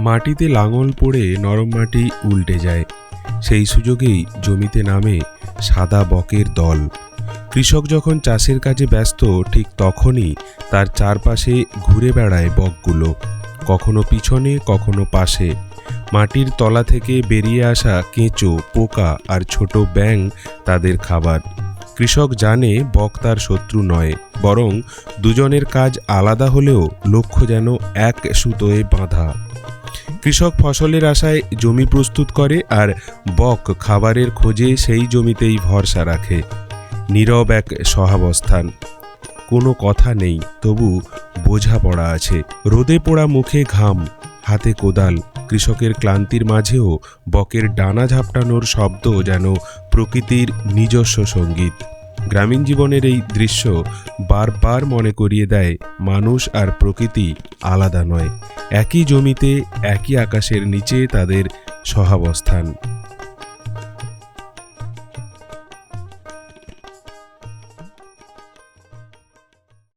মাটিতে লাঙল পড়ে নরম মাটি উল্টে যায়। সেই সুযোগেই জমিতে নামে সাদা বকের দল। কৃষক যখন চাষের কাজে ব্যস্ত, ঠিক তখনই তার চারপাশে ঘুরে বেড়ায় বকগুলো। কখনো পিছনে, কখনো পাশে। মাটির তলা থেকে বেরিয়ে আসা কেঁচো, পোকা আর ছোট ব্যাং তাদের খাবার। কৃষক জানে বক তার শত্রু নয়, বরং দুজনের কাজ আলাদা হলেও লক্ষ্য যেন এক সুতোয় বাঁধা। কৃষক ফসলের আশায় জমি প্রস্তুত করে আর বক খাবারের খোঁজে সেই জমিতেই ভরসা রাখে। নীরব এক সহাবস্থান কোনো কথা নেই, তবু বোঝাপড়া আছে। রোদে পোড়া মুখে ঘাম, হাতে কোদাল। কৃষকের ক্লান্তির মাঝেও বকের ডানা ঝাপটানোর শব্দ যেন প্রকৃতির নিজস্ব সংগীত। গ্রামীণ জীবনের এই দৃশ্য বারবার মনে করিয়ে দেয় মানুষ আর প্রকৃতি আলাদা নয়। একই জমিতে, একই আকাশের নিচে তাদের সহাবস্থান